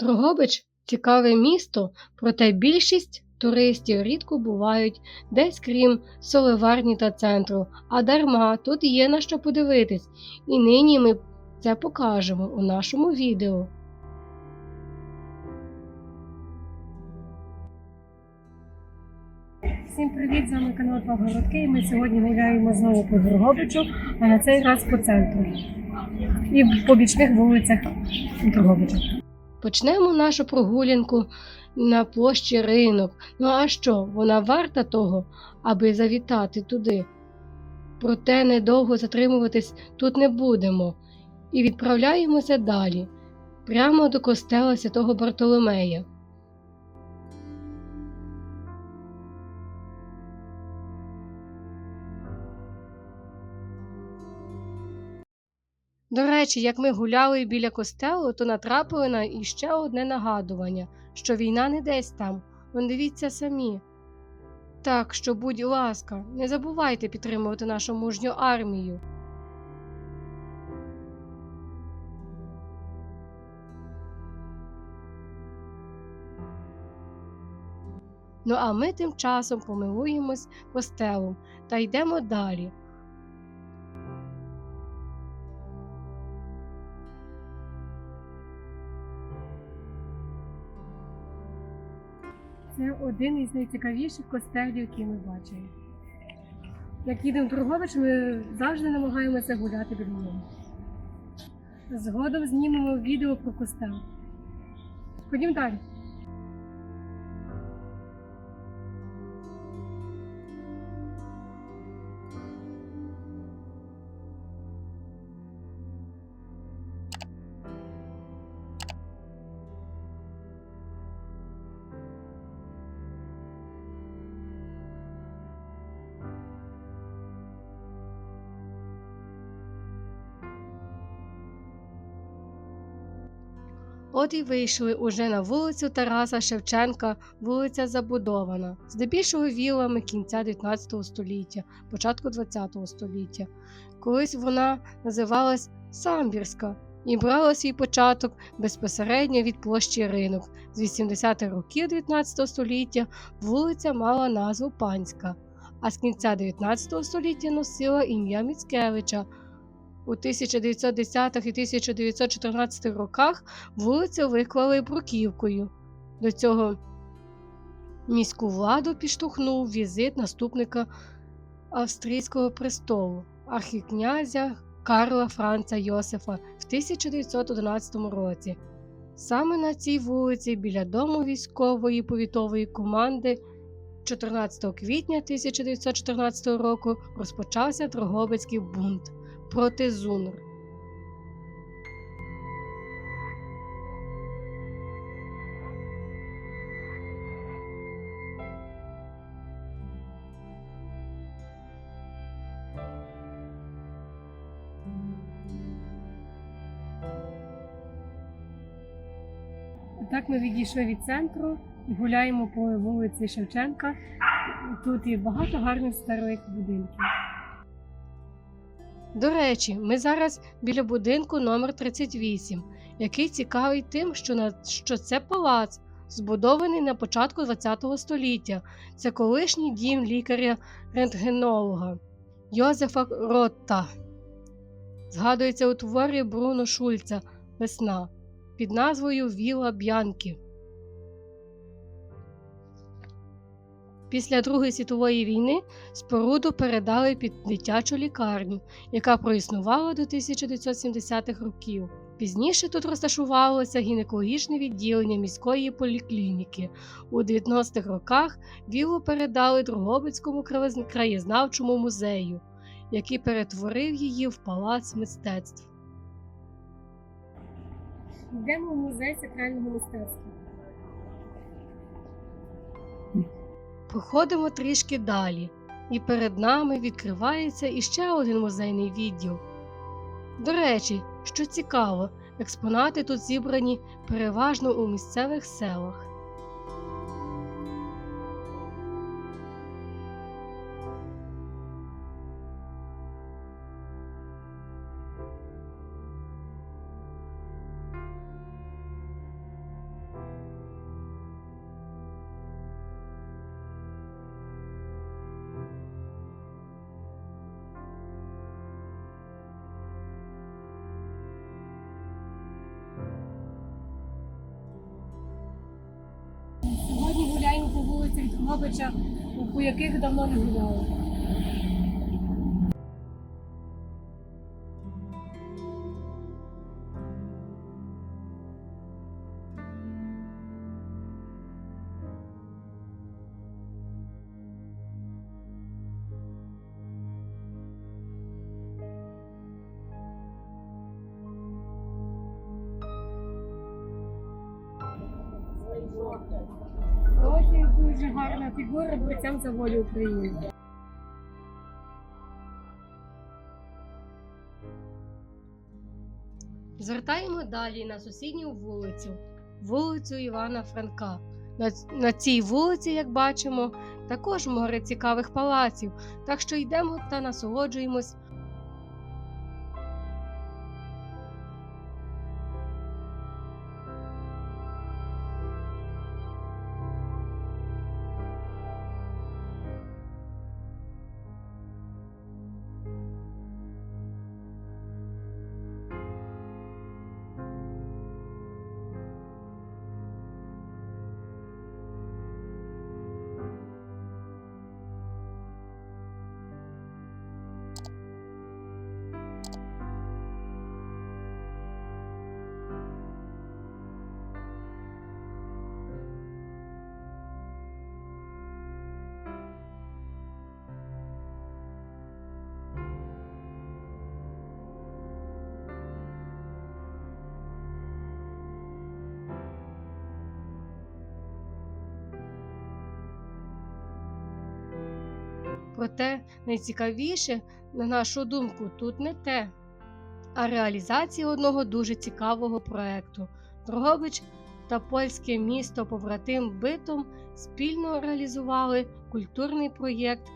Дрогобич цікаве місто, проте більшість туристів рідко бувають десь крім Соливарні та центру, а дарма тут є на що подивитись, і нині ми це покажемо у нашому відео. Всім привіт! З вами канал Два Городки. і Ми сьогодні гуляємо знову по Дрогобичу, а на цей раз по центру і по бічних вулицях Дрогобича. Почнемо нашу прогулянку на площі ринок. Ну а що, вона варта того, аби завітати туди. Проте недовго затримуватись тут не будемо і відправляємося далі, прямо до костела святого Бартоломея. До речі, як ми гуляли біля костелу, то натрапили на іще одне нагадування, що війна не десь там. Вон дивіться самі. Так що, будь ласка, не забувайте підтримувати нашу мужню армію. Ну а ми тим часом помилуємось костелом та йдемо далі. Це один із найцікавіших костелів, які ми бачили. Як їдемо в Тургович, ми завжди намагаємося гуляти біля нього. Згодом знімемо відео про костел. Ходім далі. От і вийшли уже на вулицю Тараса Шевченка, вулиця забудована, здебільшого вілами кінця 19 століття, початку 20 століття. Колись вона називалась Самбірська і брала свій початок безпосередньо від площі ринок. З 80-х років 19 століття вулиця мала назву Панська, а з кінця 19 століття носила ім'я Міцкевича. У 1910 і 1914 роках вулицю виклали бруківкою. До цього міську владу підштовхнув візит наступника австрійського престолу, архікнязя Карла Франца Йосифа в 1911 році. Саме на цій вулиці біля дому військової повітової команди 14 квітня 1914 року розпочався Дрогобицький бунт проти Зунр. Так ми відійшли від центру і гуляємо по вулиці Шевченка. Тут є багато гарних старих будинків. До речі, ми зараз біля будинку номер 38 який цікавий тим, що, на, що це палац, збудований на початку ХХ століття. Це колишній дім лікаря-рентгенолога Йозефа Ротта. Згадується у творі Бруно Шульца Весна під назвою Віла Б'янкі. Після Другої світової війни споруду передали під дитячу лікарню, яка проіснувала до 1970-х років. Пізніше тут розташувалося гінекологічне відділення міської поліклініки. У 90-х роках вілу передали Дрогобицькому краєзнавчому музею, який перетворив її в палац мистецтв. Йдемо в музей сакрального мистецтва. Проходимо трішки далі, і перед нами відкривається іще один музейний відділ. До речі, що цікаво, експонати тут зібрані переважно у місцевих селах. Вулиці від у яких давно не гуляли. Фігура борцям за волю України. Звертаємо далі на сусідню вулицю, вулицю Івана Франка. На, на цій вулиці, як бачимо, також море цікавих палаців, так що йдемо та насолоджуємось Проте найцікавіше, на нашу думку, тут не те, а реалізація одного дуже цікавого проекту. Дрогобич та польське місто побратим битом спільно реалізували культурний проєкт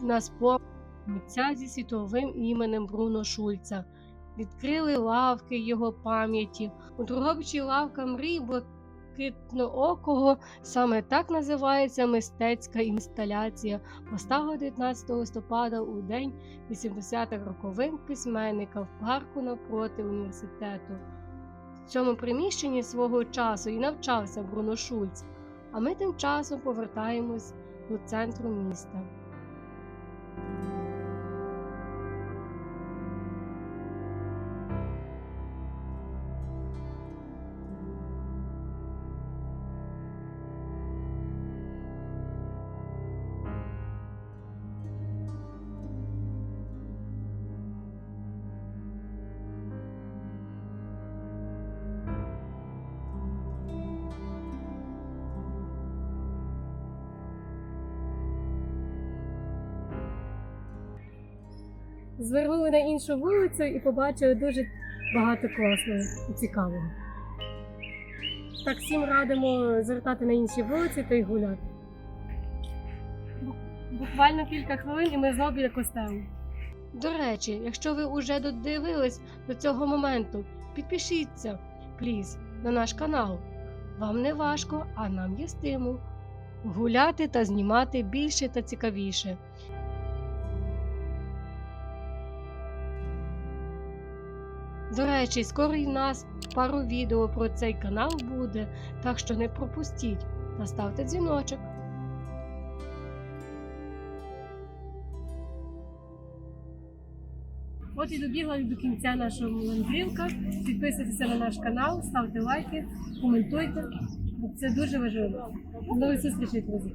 на спомин митця зі світовим іменем Бруно Шульца. Відкрили лавки його пам'яті. У Дрогобичі лавка мрій блакитноокого саме так називається мистецька інсталяція, поставила 19 листопада у день 80-х роковин письменника в парку навпроти університету. В цьому приміщенні свого часу і навчався Бруно Шульц, а ми тим часом повертаємось до центру міста. Звернули на іншу вулицю і побачили дуже багато класного і цікавого. Так всім радимо звертати на інші вулиці та й гуляти. Буквально кілька хвилин і ми знову біля костелу. До речі, якщо ви вже додивились до цього моменту, підпишіться, пліз, на наш канал. Вам не важко, а нам є стимул гуляти та знімати більше та цікавіше. До речі, скоро і в нас пару відео про цей канал буде, так що не пропустіть та ставте дзвіночок. От і добігла до кінця нашого мандрівка. Підписуйтеся на наш канал, ставте лайки, коментуйте. Це дуже важливо. До нових зустрічей, друзі!